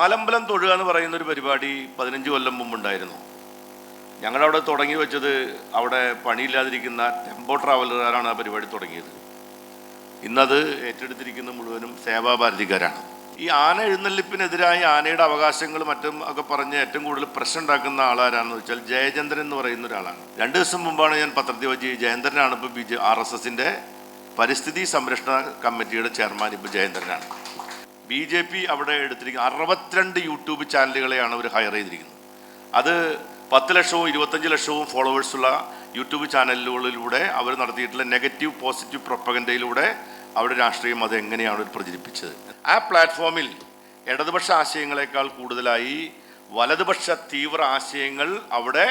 ആലമ്പലം തൊഴുക എന്ന് പറയുന്ന ഒരു പരിപാടി പതിനഞ്ച് കൊല്ലം മുമ്പുണ്ടായിരുന്നു ഞങ്ങളവിടെ തുടങ്ങി വെച്ചത് അവിടെ പണിയില്ലാതിരിക്കുന്ന ടെമ്പോ ട്രാവലറുകാരാണ് ആ പരിപാടി തുടങ്ങിയത്. ഇന്നത് ഏറ്റെടുത്തിരിക്കുന്ന മുഴുവനും സേവാഭാരതിക്കാരാണ്. ഈ ആന എഴുന്നള്ളിപ്പിനെതിരായി ആനയുടെ അവകാശങ്ങൾ മറ്റും ഒക്കെ പറഞ്ഞ് ഏറ്റവും കൂടുതൽ പ്രശ്നം ഉണ്ടാക്കുന്ന ആളാരാണെന്ന് വെച്ചാൽ ജയചന്ദ്രൻ എന്ന് പറയുന്ന ഒരാളാണ് രണ്ട് ദിവസം മുമ്പാണ് ഞാൻ പത്രത്തിൽ വെച്ച് ജയചന്ദ്രനാണ് ഇപ്പോൾ ബി ജെ ആർ എസ് എസിന്റെ പരിസ്ഥിതി സംരക്ഷണ കമ്മിറ്റിയുടെ ചെയർമാൻ ഇപ്പോൾ ജയചന്ദ്രനാണ്. ബി ജെ പി അവിടെ എടുത്തിരിക്കുന്ന അറുപത്തിരണ്ട് യൂട്യൂബ് ചാനലുകളെയാണ് അവർ ഹയർ ചെയ്തിരിക്കുന്നത്. അത് പത്ത് ലക്ഷവും ഇരുപത്തഞ്ച് ലക്ഷവും ഫോളോവേഴ്സുള്ള യൂട്യൂബ് ചാനലുകളിലൂടെ അവർ നടത്തിയിട്ടുള്ള നെഗറ്റീവ് പോസിറ്റീവ് പ്രൊപ്പഗൻഡയിലൂടെ അവിടെ രാഷ്ട്രീയം അത് എങ്ങനെയാണ് അവർ പ്രചരിപ്പിച്ചത്. ആ പ്ലാറ്റ്ഫോമിൽ ഇടതുപക്ഷ ആശയങ്ങളെക്കാൾ കൂടുതലായി വലതുപക്ഷ തീവ്ര ആശയങ്ങൾ അവിടെ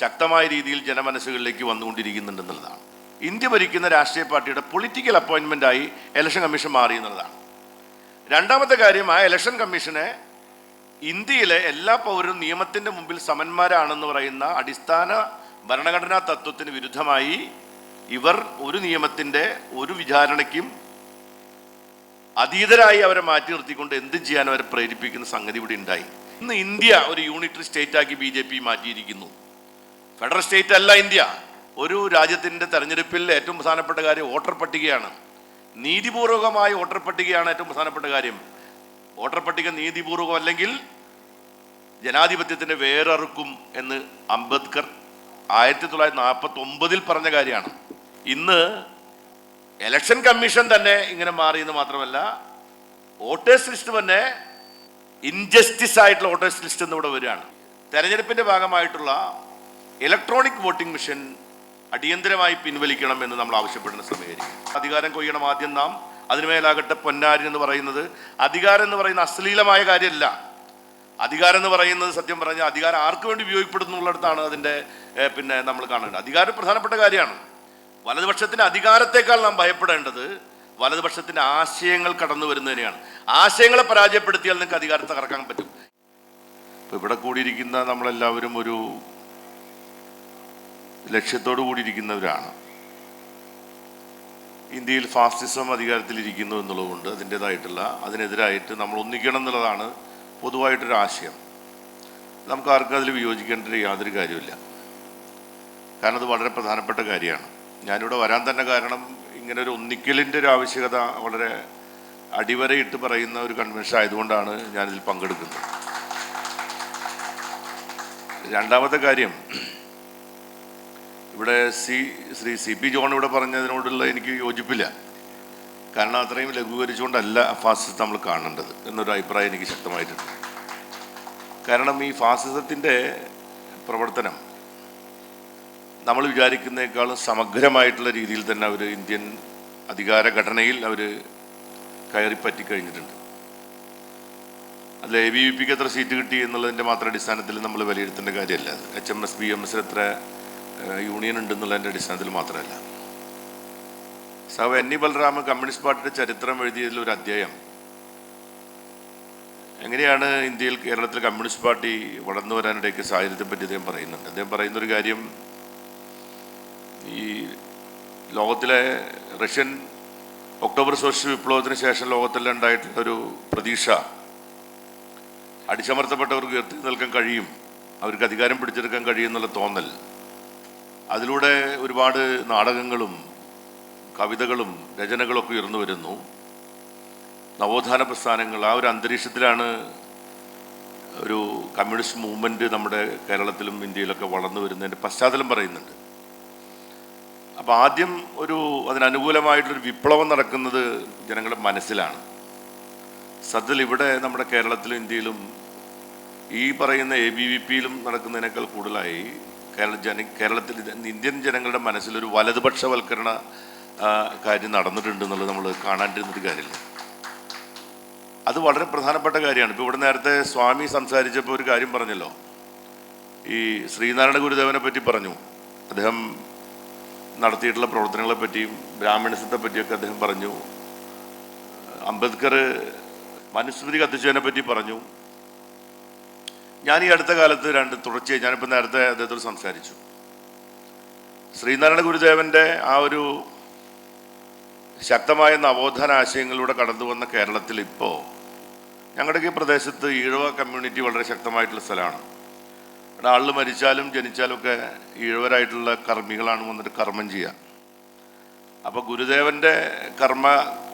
ശക്തമായ രീതിയിൽ ജനമനസ്സുകളിലേക്ക് വന്നുകൊണ്ടിരിക്കുന്നുണ്ടെന്നുള്ളതാണ് ഇന്ത്യ ഭരിക്കുന്ന രാഷ്ട്രീയ പാർട്ടിയുടെ പൊളിറ്റിക്കൽ അപ്പോയിൻമെന്റായി ഇലക്ഷൻ കമ്മീഷൻ മാറി എന്നുള്ളതാണ്. രണ്ടാമത്തെ കാര്യം ആ ഇലക്ഷൻ കമ്മീഷനെ ഇന്ത്യയിലെ എല്ലാ പൗരരും നിയമത്തിന്റെ മുമ്പിൽ സമന്മാരാണെന്ന് പറയുന്ന അടിസ്ഥാന ഭരണഘടനാ തത്വത്തിന് വിരുദ്ധമായി ഇവർ ഒരു നിയമത്തിന്റെ ഒരു വിചാരണയ്ക്കും അതീതരായി അവരെ മാറ്റി നിർത്തിക്കൊണ്ട് എന്ത് ചെയ്യാൻ അവരെ പ്രേരിപ്പിക്കുന്ന സംഗതി ഇവിടെ ഉണ്ടായി. ഇന്ന് ഇന്ത്യ ഒരു യൂണിറ്ററി സ്റ്റേറ്റ് ആക്കി ബി ജെ പി മാറ്റിയിരിക്കുന്നു. ഫെഡറൽ സ്റ്റേറ്റ് അല്ല ഇന്ത്യ. ഒരു രാജ്യത്തിന്റെ തെരഞ്ഞെടുപ്പിൽ ഏറ്റവും പ്രധാനപ്പെട്ട കാര്യം വോട്ടർ പട്ടികയാണ്. നീതിപൂർവകമായ വോട്ടർ പട്ടികയാണ് ഏറ്റവും പ്രധാനപ്പെട്ട കാര്യം. വോട്ടർ പട്ടിക നീതിപൂർവകം അല്ലെങ്കിൽ ജനാധിപത്യത്തിന്റെ വേറെറുക്കും എന്ന് അംബേദ്കർ ആയിരത്തി തൊള്ളായിരത്തി നാൽപ്പത്തി ഒമ്പതിൽ പറഞ്ഞ കാര്യമാണ്. ഇന്ന് ഇലക്ഷൻ കമ്മീഷൻ തന്നെ ഇങ്ങനെ മാറിയെന്ന് മാത്രമല്ല വോട്ടേഴ്സ് ലിസ്റ്റ് തന്നെ ഇൻജസ്റ്റിസ് ആയിട്ടുള്ള വോട്ടേഴ്സ് ലിസ്റ്റ് എന്നിവിടെ വരികയാണ്. തെരഞ്ഞെടുപ്പിന്റെ ഭാഗമായിട്ടുള്ള ഇലക്ട്രോണിക് വോട്ടിംഗ് മെഷീൻ അടിയന്തരമായി പിൻവലിക്കണം എന്ന് നമ്മൾ ആവശ്യപ്പെടുന്ന സമീകരിക്കും അധികാരം കൊയ്യണം ആദ്യം നാം. അതിനുമേലാകട്ടെ പൊന്നാരി എന്ന് പറയുന്നത് അധികാരം എന്ന് പറയുന്ന അശ്ലീലമായ കാര്യമല്ല. അധികാരം എന്ന് പറയുന്നത് സത്യം പറഞ്ഞാൽ അധികാരം ആർക്ക് വേണ്ടി ഉപയോഗപ്പെടുന്നുള്ളിടത്താണ് അതിന്റെ പിന്നെ നമ്മൾ കാണേണ്ടത്. അധികാരം പ്രധാനപ്പെട്ട കാര്യമാണ്. വലതുപക്ഷത്തിന്റെ അധികാരത്തെക്കാൾ നാം ഭയപ്പെടേണ്ടത് വലതുപക്ഷത്തിന്റെ ആശയങ്ങൾ കടന്നു വരുന്നതിനെയാണ്. ആശയങ്ങളെ പരാജയപ്പെടുത്തിയാൽ നിങ്ങൾക്ക് അധികാരത്തെ കറക്കാൻ പറ്റും. ഇപ്പോൾ ഇവിടെ കൂടിയിരിക്കുന്ന നമ്മളെല്ലാവരും ഒരു ലക്ഷ്യത്തോടു കൂടിയിരിക്കുന്നവരാണ്. ഇന്ത്യയിൽ ഫാസിസം അധികാരത്തിലിരിക്കുന്നു എന്നുള്ളതുകൊണ്ട് അതിന്റെതായിട്ടുള്ള അതിനെതിരായിട്ട് നമ്മൾ ഒന്നിക്കണം എന്നുള്ളതാണ് പൊതുവായിട്ടൊരു ആശയം. നമുക്ക് ആർക്കും അതിൽ വിയോജിക്കേണ്ട യാതൊരു കാര്യമില്ല കാരണം അത് വളരെ പ്രധാനപ്പെട്ട കാര്യമാണ്. ഞാനിവിടെ വരാൻ തന്നെ കാരണം ഇങ്ങനെ ഒരു ഒന്നിക്കലിന്റെ ഒരു ആവശ്യകത വളരെ അടിവരയിട്ട് പറയുന്ന ഒരു കൺവെൻഷൻ ആയതുകൊണ്ടാണ് ഞാനിതിൽ പങ്കെടുക്കുന്നത്. രണ്ടാമത്തെ കാര്യം ഇവിടെ C Shri C P John ഇവിടെ പറഞ്ഞതിനോടുള്ള എനിക്ക് യോജിപ്പില്ല. കാരണം അത്രയും ലഘൂകരിച്ചുകൊണ്ടല്ല ഫാസിസം നമ്മൾ കാണേണ്ടത് എന്നൊരു അഭിപ്രായം എനിക്ക് ശക്തമായിട്ടുണ്ട്. കാരണം ഈ ഫാസിസത്തിന്റെ പ്രവർത്തനം നമ്മൾ വിചാരിക്കുന്നതിനേക്കാളും സമഗ്രമായിട്ടുള്ള രീതിയിൽ തന്നെ അവർ ഇന്ത്യൻ അധികാര ഘടനയിൽ അവർ കയറി പറ്റിക്കഴിഞ്ഞിട്ടുണ്ട് അതിൽ എ ബി വി പിക്ക് എത്ര സീറ്റ് കിട്ടി എന്നുള്ളതിന്റെ മാത്രം അടിസ്ഥാനത്തിൽ നമ്മൾ വിലയിരുത്തേണ്ട കാര്യമല്ല. H M S B M S എത്ര യൂണിയൻ ഉണ്ടെന്നുള്ളതിന്റെ അടിസ്ഥാനത്തിൽ മാത്രമല്ല. സഹ എൻ ഇ കമ്മ്യൂണിസ്റ്റ് പാർട്ടിയുടെ ചരിത്രം എഴുതിയതിൽ ഒരു അധ്യായം. എങ്ങനെയാണ് ഇന്ത്യയിൽ കേരളത്തിൽ കമ്മ്യൂണിസ്റ്റ് പാർട്ടി വളർന്നു വരാനിടയ്ക്ക് സാഹചര്യത്തെ പറ്റി അദ്ദേഹം പറയുന്നുണ്ട്. അദ്ദേഹം പറയുന്നൊരു കാര്യം ഈ ലോകത്തിലെ റഷ്യൻ ഒക്ടോബർ സോഷ്യൽ വിപ്ലവത്തിന് ശേഷം ലോകത്തിൽ ഒരു പ്രതീക്ഷ അടിച്ചമർത്തപ്പെട്ടവർക്ക് ഉയർത്തി നിൽക്കാൻ കഴിയും അവർക്ക് അധികാരം പിടിച്ചെടുക്കാൻ കഴിയും എന്നുള്ള തോന്നൽ. അതിലൂടെ ഒരുപാട് നാടകങ്ങളും കവിതകളും രചനകളൊക്കെ ഉയർന്നു വരുന്നു. നവോത്ഥാന പ്രസ്ഥാനങ്ങൾ ആ ഒരു അന്തരീക്ഷത്തിലാണ് ഒരു കമ്മ്യൂണിസ്റ്റ് മൂവ്മെന്റ് നമ്മുടെ കേരളത്തിലും ഇന്ത്യയിലൊക്കെ വളർന്നു വരുന്നതിന്റെ പശ്ചാത്തലം പറയുന്നുണ്ട്. അപ്പോൾ ആദ്യം ഒരു അതിനനുകൂലമായിട്ടൊരു വിപ്ലവം നടക്കുന്നത് ജനങ്ങളുടെ മനസ്സിലാണ്. സത്യത്തിൽ ഇവിടെ നമ്മുടെ കേരളത്തിലും ഇന്ത്യയിലും ഈ പറയുന്ന എ ബി വി പിയിലും നടക്കുന്നതിനേക്കാൾ കൂടുതലായി കേരള ജന കേരളത്തിൽ ഇന്ത്യൻ ജനങ്ങളുടെ മനസ്സിലൊരു വലതുപക്ഷവൽക്കരണ കാര്യം നടന്നിട്ടുണ്ട് എന്നുള്ളത് നമ്മൾ കാണാണ്ടിരുന്നൊരു കാര്യമില്ല അത് വളരെ പ്രധാനപ്പെട്ട കാര്യമാണ്. ഇപ്പോൾ ഇവിടെ നേരത്തെ സ്വാമി സംസാരിച്ചപ്പോൾ ഒരു കാര്യം പറഞ്ഞല്ലോ. ഈ ശ്രീനാരായണ ഗുരുദേവനെ പറ്റി പറഞ്ഞു. അദ്ദേഹം നടത്തിയിട്ടുള്ള പ്രവർത്തനങ്ങളെ പറ്റിയും ബ്രാഹ്മണിസത്തെ പറ്റിയൊക്കെ അദ്ദേഹം പറഞ്ഞു. അംബേദ്കർ മനുസ്മൃതി കത്തിച്ചതിനെ പറ്റി പറഞ്ഞു. ഞാൻ ഈ അടുത്ത കാലത്ത് രണ്ട് തുടർച്ചയായി ഞാനിപ്പോൾ നേരത്തെ അദ്ദേഹത്തോട് സംസാരിച്ചു. ശ്രീനാരായണ ഗുരുദേവന്റെ ആ ഒരു ശക്തമായ നവോത്ഥാന ആശയങ്ങളിലൂടെ കടന്നു വന്ന കേരളത്തിൽ ഇപ്പോൾ ഞങ്ങളുടെ ഈ പ്രദേശത്ത് ഈഴവ കമ്മ്യൂണിറ്റി വളരെ ശക്തമായിട്ടുള്ള സ്ഥലമാണ്. ഇവിടെ ആളിൽ മരിച്ചാലും ജനിച്ചാലും ഒക്കെ ഈഴവരായിട്ടുള്ള കർമ്മികളാണ് വന്നിട്ട് കർമ്മം ചെയ്യുക അപ്പോൾ ഗുരുദേവന്റെ കർമ്മ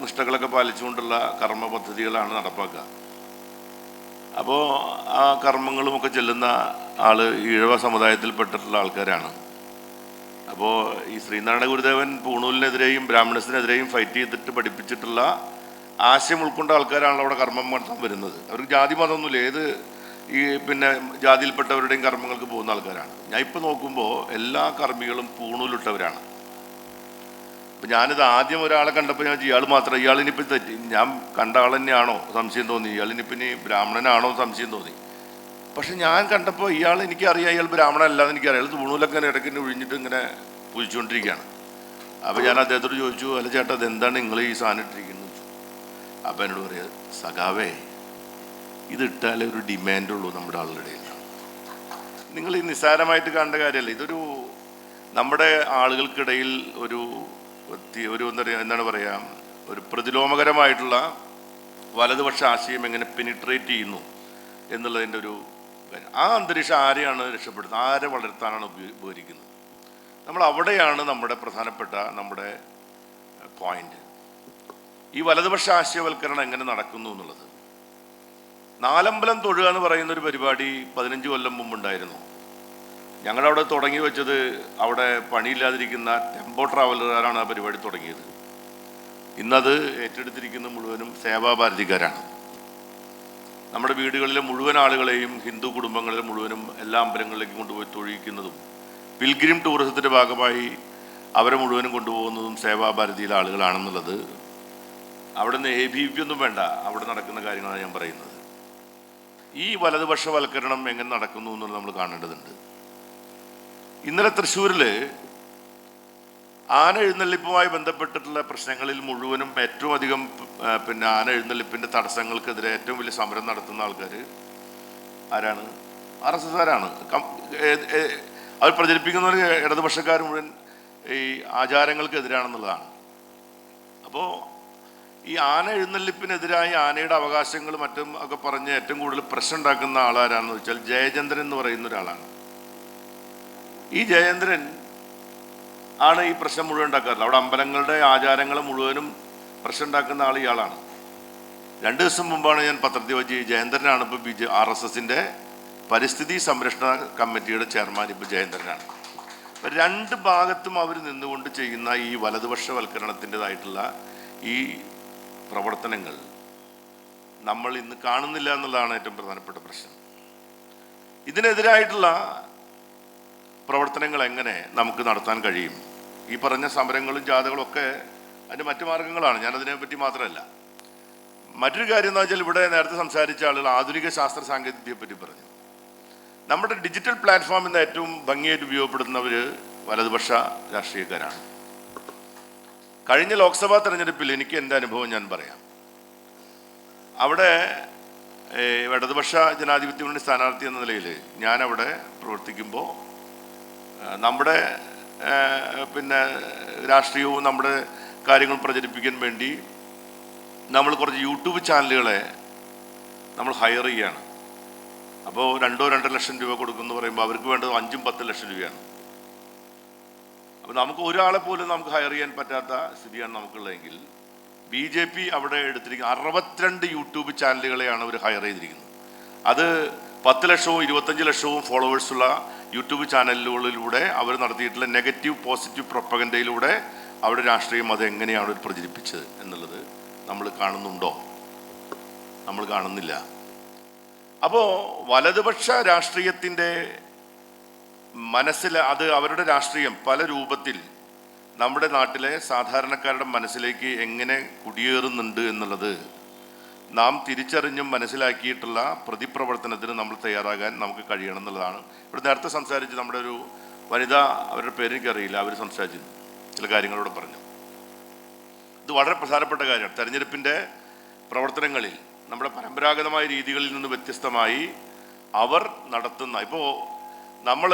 നിഷ്ഠകളൊക്കെ പാലിച്ചുകൊണ്ടുള്ള കർമ്മ പദ്ധതികളാണ് നടപ്പാക്കുക. അപ്പോൾ ആ കർമ്മങ്ങളുമൊക്കെ ചെല്ലുന്ന ആൾ ഈഴവ സമുദായത്തിൽപ്പെട്ടിട്ടുള്ള ആൾക്കാരാണ്. അപ്പോൾ ഈ ശ്രീനാരായണ ഗുരുദേവൻ പൂണൂലിനെതിരെയും ബ്രാഹ്മണസിനെതിരെയും ഫൈറ്റ് ചെയ്തിട്ട് പഠിപ്പിച്ചിട്ടുള്ള ആശയം ഉൾക്കൊണ്ട ആൾക്കാരാണല്ലോ അവിടെ കർമ്മം നടത്താൻ വരുന്നത്. അവർക്ക് ജാതി മതമൊന്നുമില്ല. ഏത് ഈ പിന്നെ ജാതിയിൽപ്പെട്ടവരുടെയും കർമ്മങ്ങൾക്ക് പോകുന്ന ആൾക്കാരാണ്. ഞാൻ ഇപ്പോൾ നോക്കുമ്പോൾ എല്ലാ കർമ്മികളും പൂണൂലിട്ടവരാണ്. അപ്പം ഞാനിത് ആദ്യം ഒരാളെ കണ്ടപ്പോൾ ഞാൻ ഇയാൾ മാത്രം ഇയാളിനിപ്പോൾ തെറ്റി ഞാൻ കണ്ട ആൾ തന്നെയാണോ സംശയം തോന്നി ഇയാളിനിപ്പം ഇനി ബ്രാഹ്മണനാണോ സംശയം തോന്നി. പക്ഷെ ഞാൻ കണ്ടപ്പോൾ ഇയാൾ എനിക്കറിയാം ഇയാൾ ബ്രാഹ്മണനല്ലാന്ന് എനിക്കറിയാം അയാൾ തൂണൂലൊക്കെ ഇങ്ങനെ ഇടയ്ക്ക് ഇങ്ങനെ ഒഴിഞ്ഞിട്ട് ഇങ്ങനെ പൂജിച്ചുകൊണ്ടിരിക്കുകയാണ് അപ്പോൾ ഞാൻ അദ്ദേഹത്തോട് ചോദിച്ചു അല്ല ചേട്ടാ അതെന്താണ് നിങ്ങൾ ഈ സാധനം ഇട്ടിരിക്കുന്നത്? അപ്പം എന്നോട് പറയാം സഖാവേ ഇതിട്ടാലേ ഒരു ഒരു ഡിമാൻഡുള്ളൂ നമ്മുടെ ആളുടെ ഇടയിൽ നിങ്ങൾ ഈ നിസ്സാരമായിട്ട് കാണേണ്ട കാര്യമല്ല ഇതൊരു നമ്മുടെ ആളുകൾക്കിടയിൽ ഒരു ഒരു എന്താണ് പറയുക ഒരു പ്രതിലോമകരമായിട്ടുള്ള വലതുപക്ഷ ആശയം എങ്ങനെ പെനിട്രേറ്റ് ചെയ്യുന്നു എന്നുള്ളതിന്റെ ഒരു കാര്യം. ആ അന്തരീക്ഷം ആരെയാണ് രക്ഷപ്പെടുന്നത് ആരെ വളർത്താനാണ് ഉപകരിക്കുന്നത് നമ്മൾ അവിടെയാണ് നമ്മുടെ പ്രധാനപ്പെട്ട നമ്മുടെ പോയിന്റ് ഈ വലതുപക്ഷ ആശയവൽക്കരണം എങ്ങനെ നടക്കുന്നു എന്നുള്ളത്. നാലമ്പലം തൊഴുക എന്ന് പറയുന്ന ഒരു പരിപാടി പതിനഞ്ച് കൊല്ലം ഞങ്ങളവിടെ തുടങ്ങി വെച്ചത് അവിടെ പണിയില്ലാതിരിക്കുന്ന ടെമ്പോ ട്രാവലറുകാരാണ് ആ പരിപാടി തുടങ്ങിയത്. ഇന്നത് ഏറ്റെടുത്തിരിക്കുന്ന മുഴുവനും സേവാഭാരതിക്കാരാണ്. നമ്മുടെ വീടുകളിലെ മുഴുവൻ ആളുകളെയും ഹിന്ദു കുടുംബങ്ങളിലെ മുഴുവനും എല്ലാ അമ്പലങ്ങളിലേക്കും കൊണ്ടുപോയി തൊഴിയിക്കുന്നതും പിൽഗ്രിം ടൂറിസത്തിന്റെ ഭാഗമായി അവരെ മുഴുവനും കൊണ്ടുപോകുന്നതും സേവാഭാരതിയിലെ ആളുകളാണെന്നുള്ളത് അവിടെ നിന്ന് എ ബി പി ഒന്നും വേണ്ട അവിടെ നടക്കുന്ന കാര്യങ്ങളാണ് ഞാൻ പറയുന്നത്. ഈ വലതുപക്ഷവൽക്കരണം എങ്ങനെ നടക്കുന്നു എന്നുള്ളത് നമ്മൾ കാണേണ്ടതുണ്ട്. ഇന്നലെ തൃശ്ശൂരിൽ ആന എഴുന്നള്ളിപ്പുമായി ബന്ധപ്പെട്ടിട്ടുള്ള പ്രശ്നങ്ങളിൽ മുഴുവനും ഏറ്റവും അധികം പിന്നെ ആന എഴുന്നള്ളിപ്പിന്റെ തടസ്സങ്ങൾക്കെതിരെ ഏറ്റവും വലിയ സമരം നടത്തുന്ന ആൾക്കാർ ആരാണ്? R S എസ്കാരാണ്. അവർ പ്രചരിപ്പിക്കുന്നവർ ഇടതുപക്ഷക്കാർ മുഴുവൻ ഈ ആചാരങ്ങൾക്കെതിരാണെന്നുള്ളതാണ്. അപ്പോൾ ഈ ആന എഴുന്നള്ളിപ്പിനെതിരായി ആനയുടെ അവകാശങ്ങൾ മറ്റും ഒക്കെ പറഞ്ഞ് ഏറ്റവും കൂടുതൽ പ്രശ്നം ഉണ്ടാക്കുന്ന ആളാരാണെന്ന് വെച്ചാൽ ജയചന്ദ്രൻ എന്ന് പറയുന്ന ഒരാളാണ്. ഈ ജയേന്ദ്രൻ ആണ് ഈ പ്രശ്നം മുഴുവൻ ഉണ്ടാക്കാറുള്ളത്. അവിടെ അമ്പലങ്ങളുടെ ആചാരങ്ങൾ മുഴുവനും പ്രശ്നം ഉണ്ടാക്കുന്ന ആൾ ഇയാളാണ്. രണ്ട് ദിവസം മുമ്പാണ് ഞാൻ പത്രത്തിൽ വെച്ച് ജയേന്ദ്രനാണ് ഇപ്പോൾ ബി ജെ ആർ എസ് എസിന്റെ പരിസ്ഥിതി സംരക്ഷണ കമ്മിറ്റിയുടെ ചെയർമാൻ ഇപ്പോൾ ജയേന്ദ്രനാണ്. അപ്പം രണ്ട് ഭാഗത്തും അവർ നിന്നുകൊണ്ട് ചെയ്യുന്ന ഈ വലതുപക്ഷവൽക്കരണത്തിന്റെതായിട്ടുള്ള ഈ പ്രവർത്തനങ്ങൾ നമ്മൾ ഇന്ന് കാണുന്നില്ല എന്നുള്ളതാണ് ഏറ്റവും പ്രധാനപ്പെട്ട പ്രശ്നം. ഇതിനെതിരായിട്ടുള്ള പ്രവർത്തനങ്ങൾ എങ്ങനെ നമുക്ക് നടത്താൻ കഴിയും? ഈ പറഞ്ഞ സമരങ്ങളും ജാഥകളും ഒക്കെ അതിന്റെ മറ്റു മാർഗങ്ങളാണ്. ഞാനതിനെ പറ്റി മാത്രമല്ല. മറ്റൊരു കാര്യം എന്ന് വെച്ചാൽ ഇവിടെ നേരത്തെ സംസാരിച്ച ആളുകൾ ആധുനിക ശാസ്ത്ര സാങ്കേതികതയെ പറ്റി പറഞ്ഞു. നമ്മുടെ ഡിജിറ്റൽ പ്ലാറ്റ്ഫോമിൽ നിന്ന് ഏറ്റവും ഭംഗിയായിട്ട് ഉപയോഗപ്പെടുത്തുന്നവർ വലതുപക്ഷ രാഷ്ട്രീയക്കാരാണ്. കഴിഞ്ഞ ലോക്സഭാ തെരഞ്ഞെടുപ്പിൽ എനിക്ക് എന്റെ അനുഭവം ഞാൻ പറയാം. അവിടെ ഇടതുപക്ഷ ജനാധിപത്യ മുന്നണി സ്ഥാനാർത്ഥി എന്ന നിലയിൽ ഞാനവിടെ പ്രവർത്തിക്കുമ്പോൾ നമ്മുടെ പിന്നെ രാഷ്ട്രീയവും നമ്മുടെ കാര്യങ്ങൾ പ്രചരിപ്പിക്കാൻ വേണ്ടി നമ്മൾ കുറച്ച് യൂട്യൂബ് ചാനലുകളെ നമ്മൾ ഹയർ ചെയ്യുകയാണ് അപ്പോൾ രണ്ടോ രണ്ടര ലക്ഷം രൂപ കൊടുക്കുമെന്ന് പറയുമ്പോൾ അവർക്ക് വേണ്ടത് അഞ്ചും പത്ത് ലക്ഷം രൂപയാണ്. അപ്പോൾ നമുക്ക് ഒരാളെ പോലും നമുക്ക് ഹയർ ചെയ്യാൻ പറ്റാത്ത സ്ഥിതിയാണ് നമുക്കുള്ളതെങ്കിൽ ബി ജെ പി അവിടെ എടുത്തിരിക്കുന്ന അറുപത്തിരണ്ട് യൂട്യൂബ് ചാനലുകളെയാണ് അവർ ഹയർ ചെയ്തിരിക്കുന്നത്. അത് പത്ത് ലക്ഷവും ഇരുപത്തഞ്ച് ലക്ഷവും ഫോളോവേഴ്സുള്ള യൂട്യൂബ് ചാനലുകളിലൂടെ അവർ നടത്തിയിട്ടുള്ള നെഗറ്റീവ് പോസിറ്റീവ് പ്രൊപ്പഗൻഡയിലൂടെ അവിടെ രാഷ്ട്രീയം അത് എങ്ങനെയാണ് അവർ പ്രചരിപ്പിച്ചത് എന്നുള്ളത് നമ്മൾ കാണുന്നുണ്ടോ? നമ്മൾ കാണുന്നില്ല. അപ്പോൾ വലതുപക്ഷ രാഷ്ട്രീയത്തിന്റെ മനസ്സിൽ അത് അവരുടെ രാഷ്ട്രീയം പല രൂപത്തിൽ നമ്മുടെ നാട്ടിലെ സാധാരണക്കാരുടെ മനസ്സിലേക്ക് എങ്ങനെ കുടിയേറുന്നുണ്ട് എന്നുള്ളത് നാം തിരിച്ചറിഞ്ഞും മനസ്സിലാക്കിയിട്ടുള്ള പ്രതിപ്രവർത്തനത്തിന് നമ്മൾ തയ്യാറാകാൻ നമുക്ക് കഴിയണം എന്നുള്ളതാണ്. ഇവിടെ നേരത്തെ സംസാരിച്ച് നമ്മുടെ ഒരു വനിത അവരുടെ പേര് എനിക്കറിയില്ല. അവർ സംസാരിച്ചിരുന്നു. ചില കാര്യങ്ങളോട് പറഞ്ഞു. ഇത് വളരെ പ്രധാനപ്പെട്ട കാര്യമാണ്. തെരഞ്ഞെടുപ്പിന്റെ പ്രവർത്തനങ്ങളിൽ നമ്മുടെ പരമ്പരാഗതമായ രീതികളിൽ നിന്ന് വ്യത്യസ്തമായി അവർ നടത്തുന്ന ഇപ്പോൾ നമ്മൾ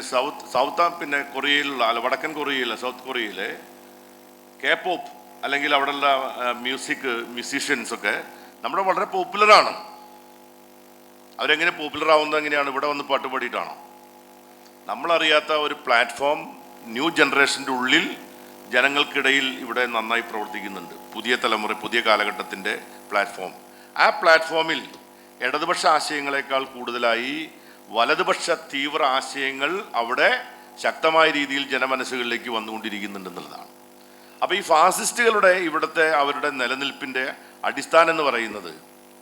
സൗത്ത് സൗത്ത് പിന്നെ കൊറിയയിലുള്ള അല്ല വടക്കൻ കൊറിയയിലെ സൗത്ത് കൊറിയയിലെ കെ പോപ്പ് അല്ലെങ്കിൽ അവിടെയുള്ള മ്യൂസിക് മ്യൂസീഷ്യൻസ് ഒക്കെ നമ്മുടെ വളരെ പോപ്പുലറാണ് അവരെങ്ങനെ പോപ്പുലർ ആവുന്നത് എങ്ങനെയാണ്? ഇവിടെ വന്ന് പാട്ട് പാടിയിട്ടാണോ? നമ്മളറിയാത്ത ഒരു പ്ലാറ്റ്ഫോം ന്യൂ ജനറേഷന്റെ ഉള്ളിൽ ജനങ്ങൾക്കിടയിൽ ഇവിടെ നന്നായി പ്രവർത്തിക്കുന്നുണ്ട്. പുതിയ തലമുറ പുതിയ കാലഘട്ടത്തിന്റെ പ്ലാറ്റ്ഫോം ആ പ്ലാറ്റ്ഫോമിൽ ഇടതുപക്ഷ ആശയങ്ങളെക്കാൾ കൂടുതലായി വലതുപക്ഷ തീവ്ര ആശയങ്ങൾ അവിടെ ശക്തമായ രീതിയിൽ ജനമനസ്സുകളിലേക്ക് വന്നുകൊണ്ടിരിക്കുന്നുണ്ടെന്നുള്ളതാണ് അപ്പോൾ ഈ ഫാസിസ്റ്റുകളുടെ ഇവിടുത്തെ അവരുടെ നിലനിൽപ്പിന്റെ അടിസ്ഥാനം എന്ന് പറയുന്നത്